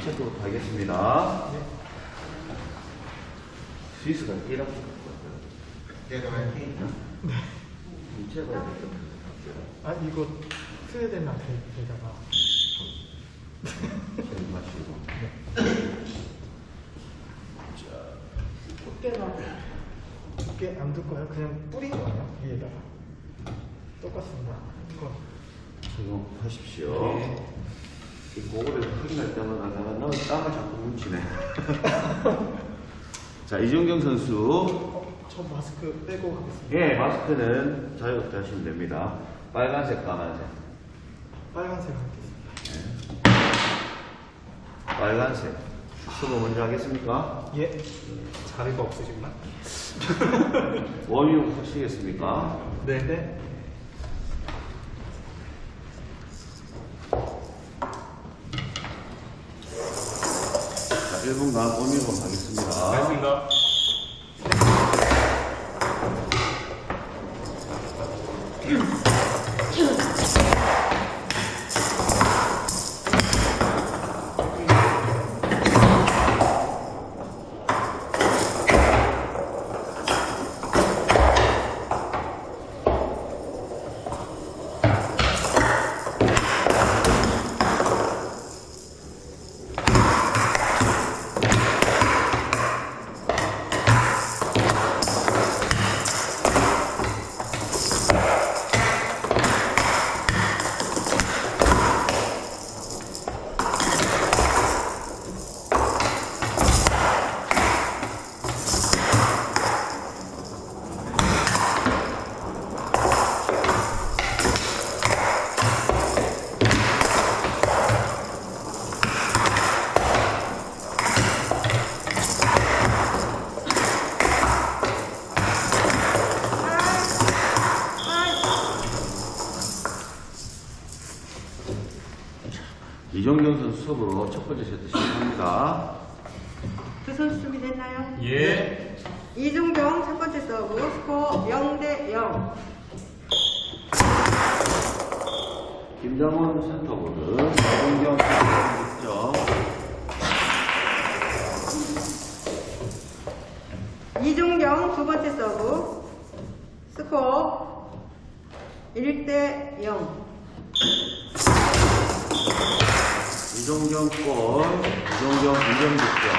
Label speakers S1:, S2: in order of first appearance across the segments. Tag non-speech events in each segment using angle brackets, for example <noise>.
S1: 시작하도록 하겠습니다. 스위스가 이렇게 제가
S2: 아 이거 스웨덴한테 데다가
S1: 마시고
S2: 꽃게가 꽃게 안 둘까요? 그냥 뿌린 거예요 위에다가 똑같습니다. 이거
S1: 적용하십시오. 이 고구려를 확인할 때마다 내가 너 땀을 자꾸 뭉치네. <laughs> 자 이종경 선수
S2: 어, 저 마스크 빼고 가겠습니다.
S1: 예 마스크는 자유롭게 하시면 됩니다. 빨간색 까만색
S2: 빨간색 하겠습니다.
S1: 빨간색 수고 먼저 하겠습니까?
S2: 예. 자리가 없으시구나. <laughs>
S1: 워밍업 하시겠습니까?
S2: 네네.
S1: 자 1분간 워밍업 하겠습니다.
S3: 알겠습니다.
S1: 5점 5점 득점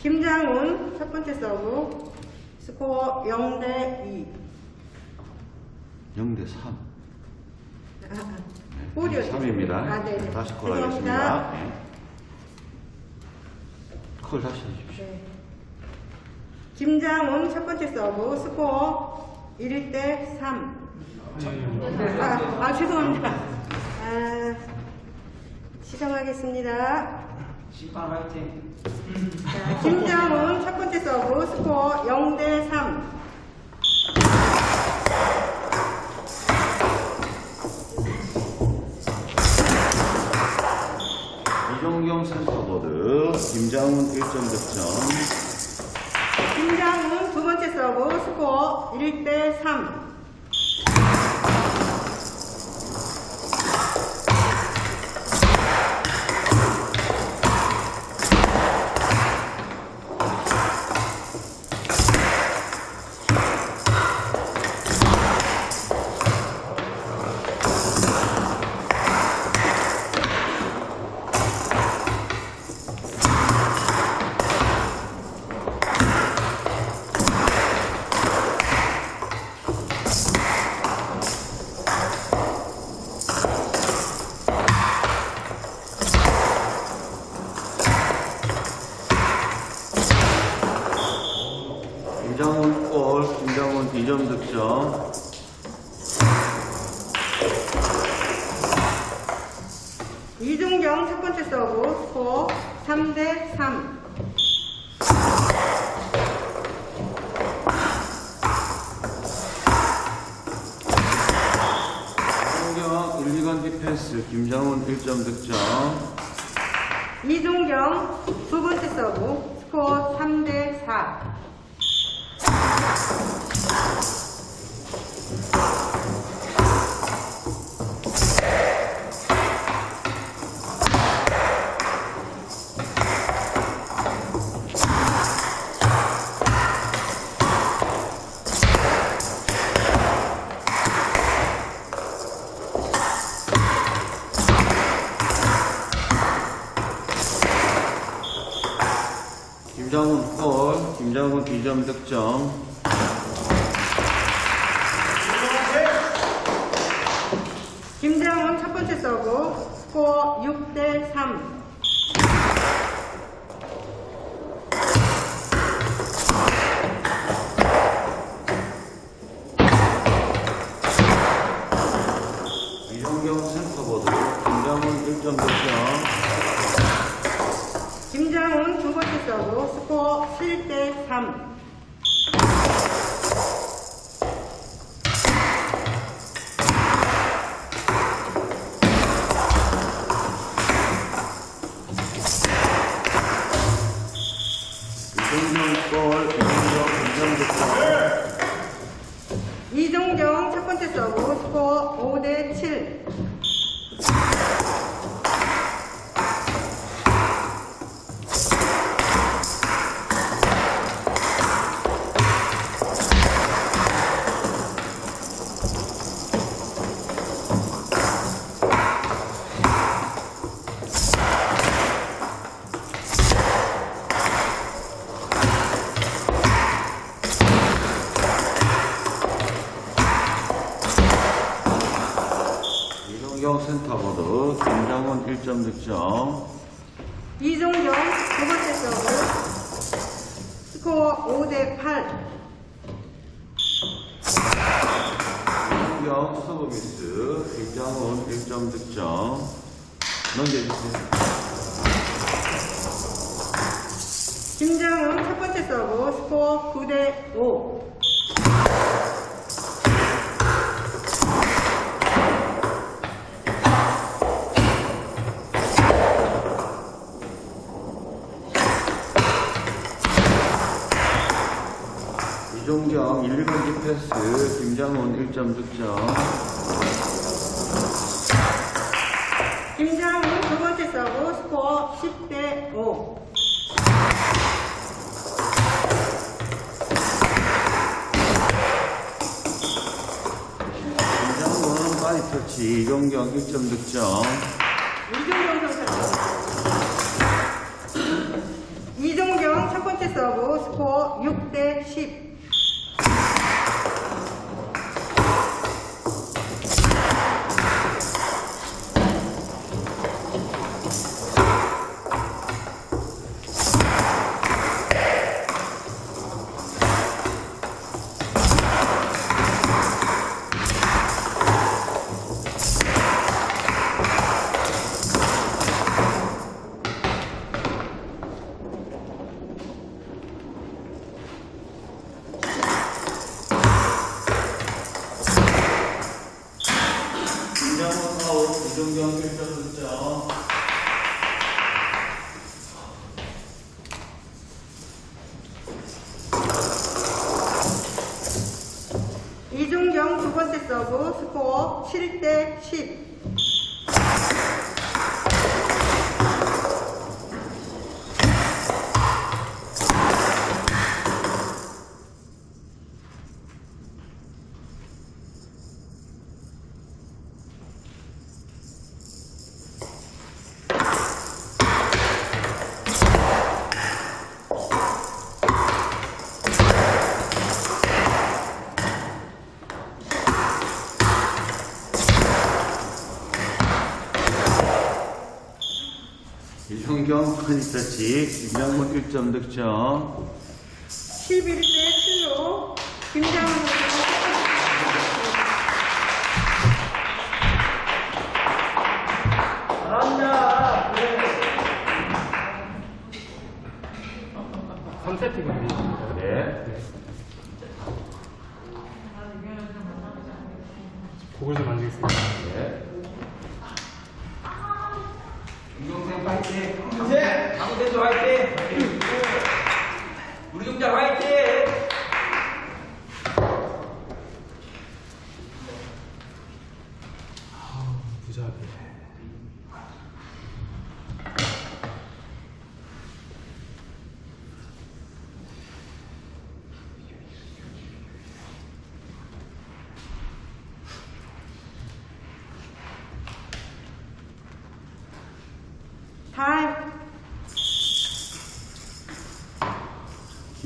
S4: 김장훈 첫 번째 서브 스코어 0대 2
S1: 0대 3
S4: 아,
S1: 네, 3입니다.
S4: 아, 네, 네.
S1: 다시 콜 하겠습니다. 네. 콜 다시 해주십시오.
S4: 네. 김장훈 첫 번째 서브 스코어 1대 3 아, 아, 죄송합니다. 아, 시작하겠습니다.
S3: 시판 화이팅.
S4: 자, 김장훈 첫 번째 서브 스코어 0대 3.
S1: 이종경 센터보드, 김장훈 1점 득점.
S4: 김장훈 두 번째 서브 스코어 1대 3.
S1: 김장훈 1점 득점.
S4: 이종경 두 번째 서브 스코어 3대 4. 3대 3.
S1: 이종경 센터보드 김장훈 1점 득점.
S4: 김장훈 두 번째 서브 스코어 7대 3.
S1: 이종경 1, 2번지 패스, 김장훈 1점 득점.
S4: 김장훈 두 번째 서브 스코어 10대 5.
S1: 김장훈 바디 터치, 이종경 1점 득점.
S4: 이종경 선수. 이종경 첫 번째 서브 스코어 6대 10.
S1: 1리터씩 명문 1점 득점.
S4: 11대 7로 김장훈
S3: 잘한다.
S4: 컨셉이구나.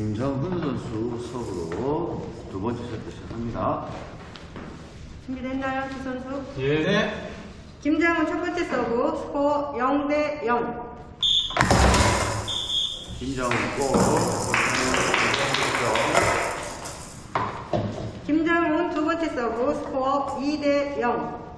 S1: 김정훈 선수 서브로 두 번째 세트 시작합니다.
S4: 준비됐나요, 두 선수?
S2: 예.
S4: 김장훈 첫 번째 서브 스코어 0대 0.
S1: 김정훈 골.
S4: 김장훈 두 번째 서브 스코어 2대 0.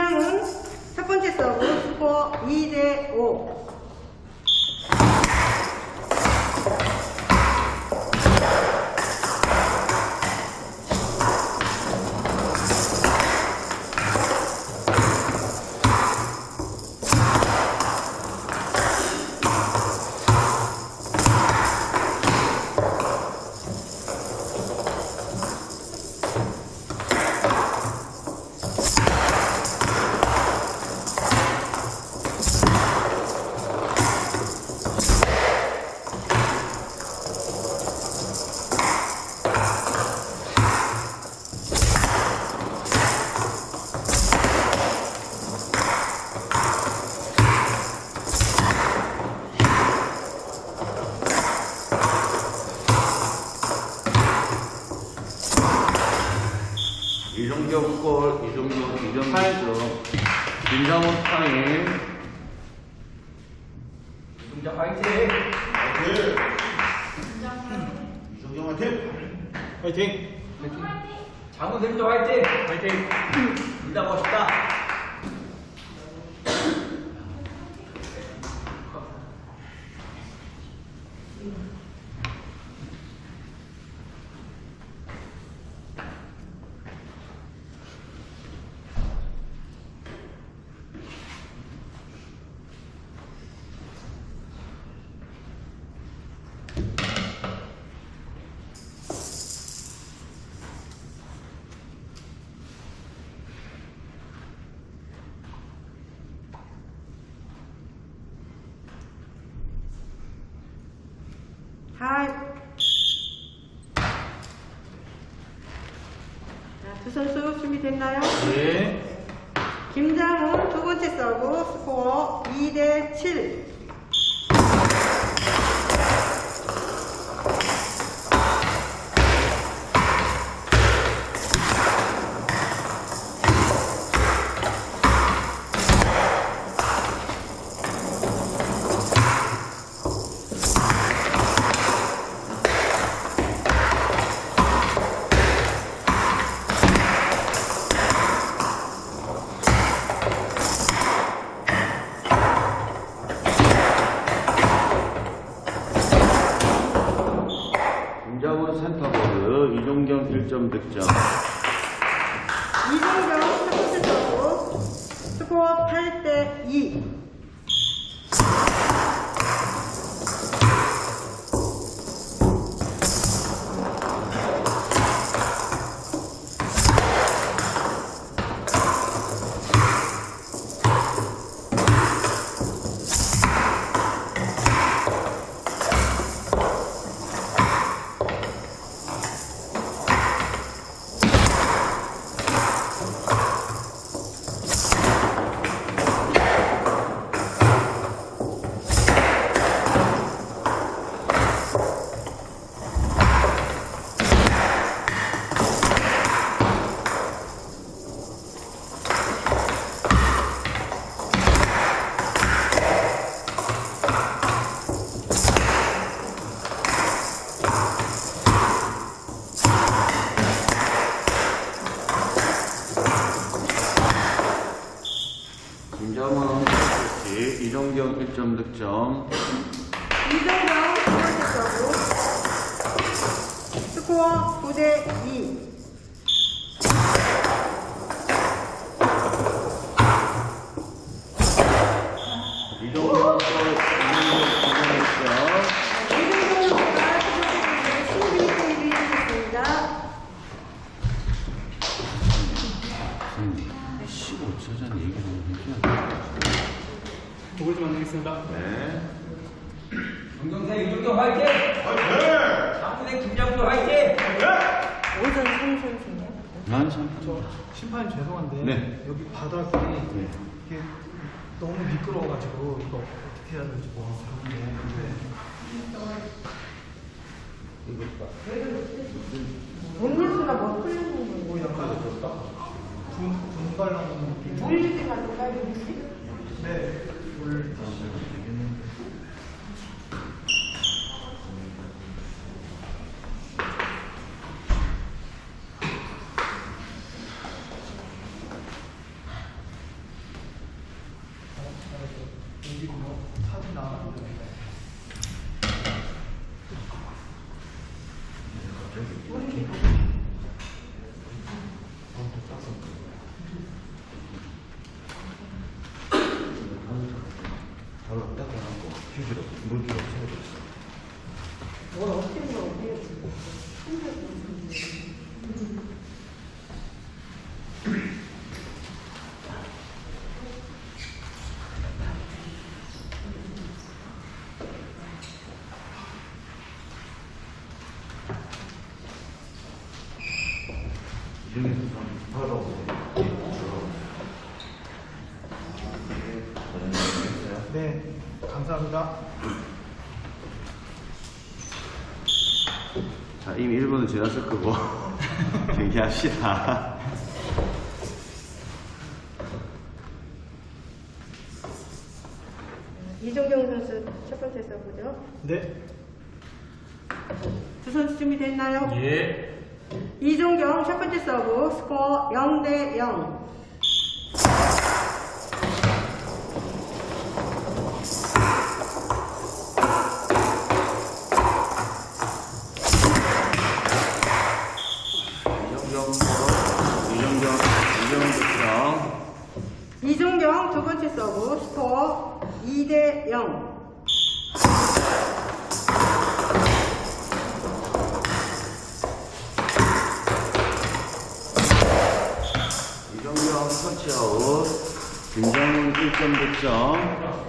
S4: 김장훈 첫 번째 서브 스코어 2대 5.
S1: 이종경 골, 이종경 2점 득점. 김정훈 타임.
S3: 김장 파이팅.
S1: 이종경 화이팅!
S2: 화이팅.
S3: 장훈 선수 파이팅.
S2: 화이팅.
S3: 둘다 멋있다.
S4: 타임. 자, 두 선수 준비됐나요?
S2: 예.
S4: 김장훈 두 번째 서브 스코어 2대 7. 스코어 8대 2.
S1: 10점 득점.
S4: 이정경 스코어 9대 2
S2: 지하철 끄고 <laughs>
S1: 얘기합시다.
S4: 이종경 선수 첫 번째 서브죠?
S2: 네.
S4: 두 선수 준비됐나요?
S3: 예.
S4: 이종경 첫 번째 서브 스코어 0대 0. 이종경 두 번째 서브 스코어 2대 0.
S1: 이종경 터치아웃 김정훈 1점 득점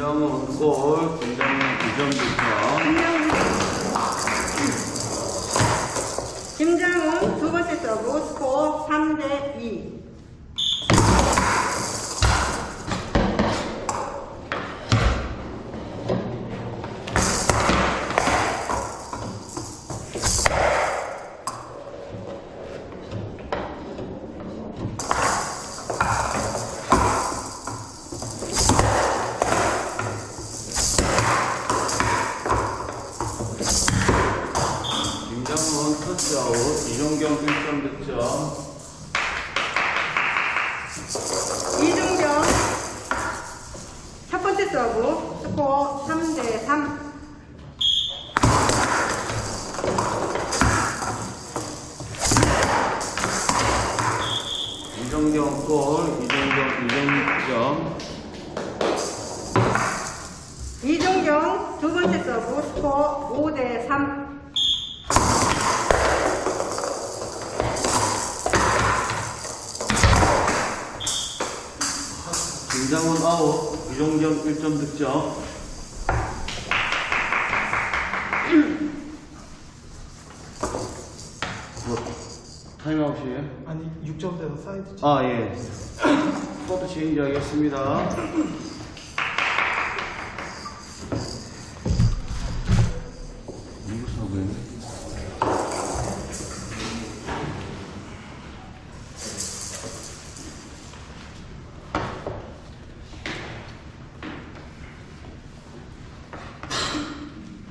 S1: 김정은 골, 김정훈 2점부터.
S4: 김정훈 두 번째 서브 스코어 3대 2.
S1: 골, 이정경, 이정경.
S4: 이종경 두 번째 서브 스코어 5대 3.
S1: 김장훈 아웃, 이종경 1점 득점. 타임아웃이에요?
S2: 아니 6점 돼서 사이드 치
S1: 아, 예. 코드 체인지 하겠습니다. 사고 있네.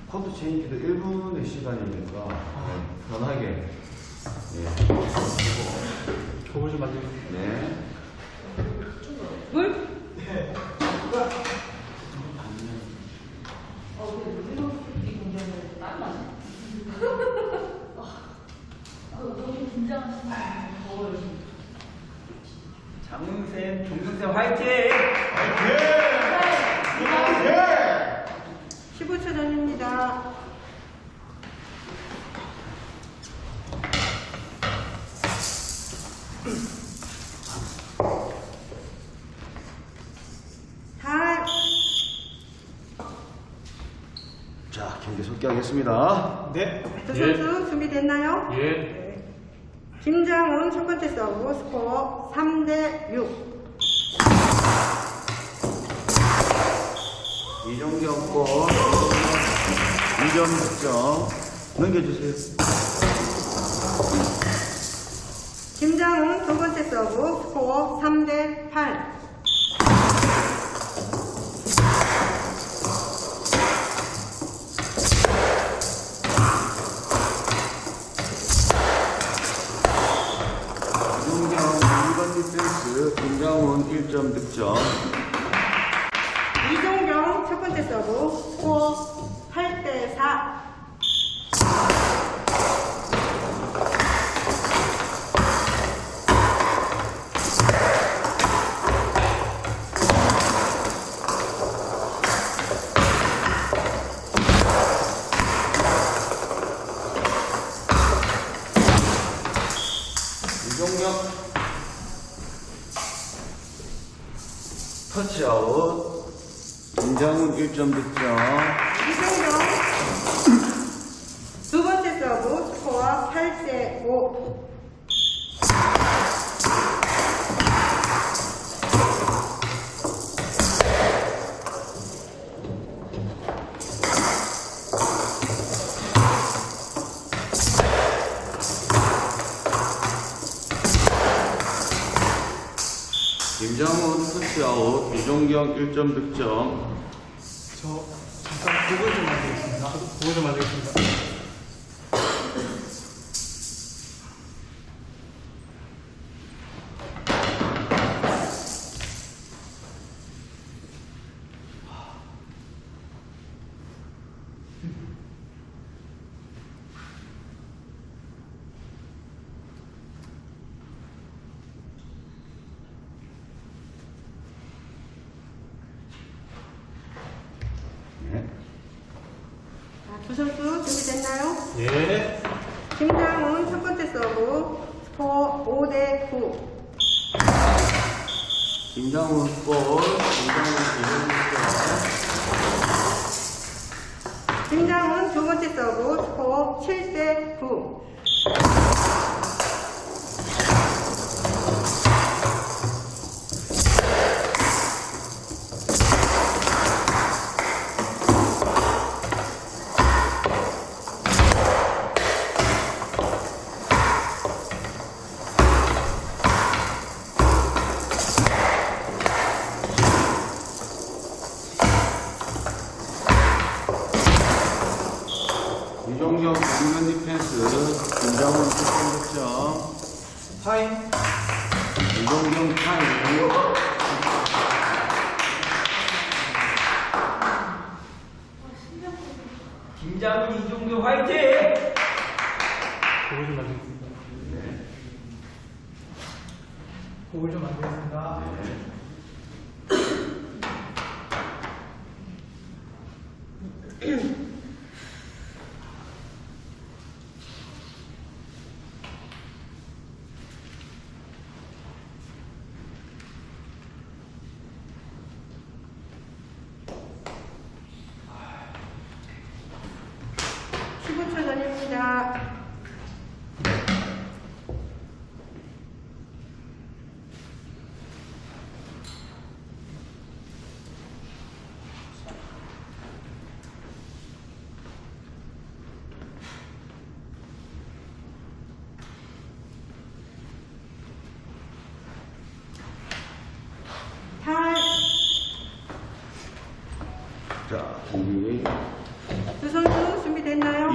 S1: 코드 체인지도 1분의 시간이니까 네, 편하게 예.
S2: 거울 좀 만들겠습니다.
S1: 네.
S4: 물?
S3: 장훈쌤, 종경쌤 화이팅!
S4: 15초 전입니다. 다
S1: 자, 경기 속기 하겠습니다.
S2: 네.
S4: 두 선수 준비됐나요?
S2: 예.
S4: 네. 김장훈 첫 번째 서브 스코어 3대 6.
S1: 이종경 골 2점 득점 넘겨주세요.
S4: 김장훈 두 번째 서브 스코어 3대 8.
S1: 이종경 터치아웃. 김장훈 1점 득점.
S4: 이종경 두 번째 서브 스코어 8대 5.
S1: 이종경 1점 득점
S2: 저 잠깐 보글 좀 만들겠습니다. 보글 좀 만들겠습니다.
S1: 네.
S4: 자, 두 선수 준비됐나요?
S2: 예.
S4: 김장훈 첫 번째 서브 스코어 5대 9.
S1: 김장훈 골 김장훈 2점 득점
S4: 김장훈 두 번째 서브 스코어 7대 9.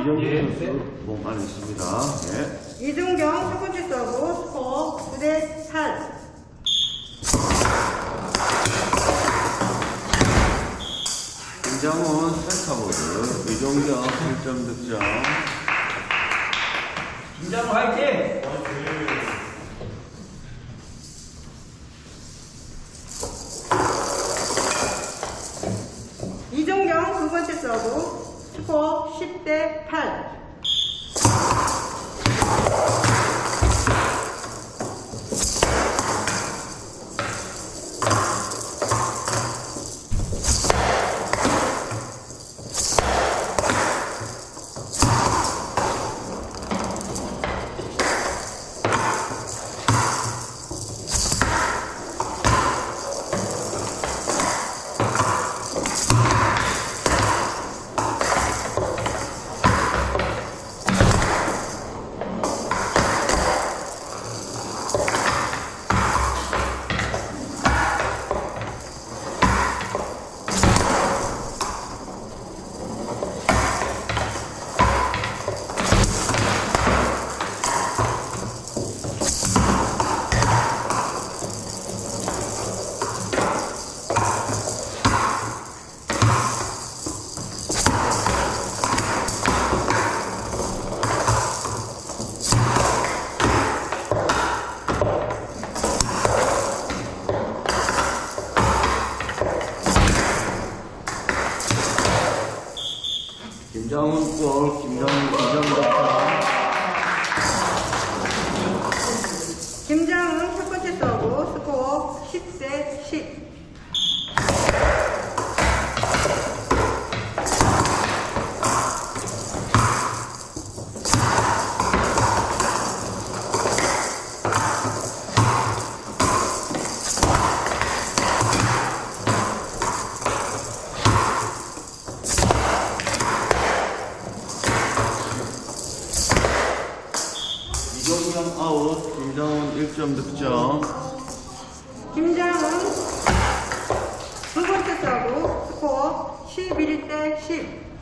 S1: 이정규
S2: 예.
S1: 선수 몸 안에 있습니다. 네.
S4: 이동경 서군지 서브 10호 10대 8
S1: 김정훈 1점 득점.
S4: 김정훈 두 번째 서브 스코어 11대 10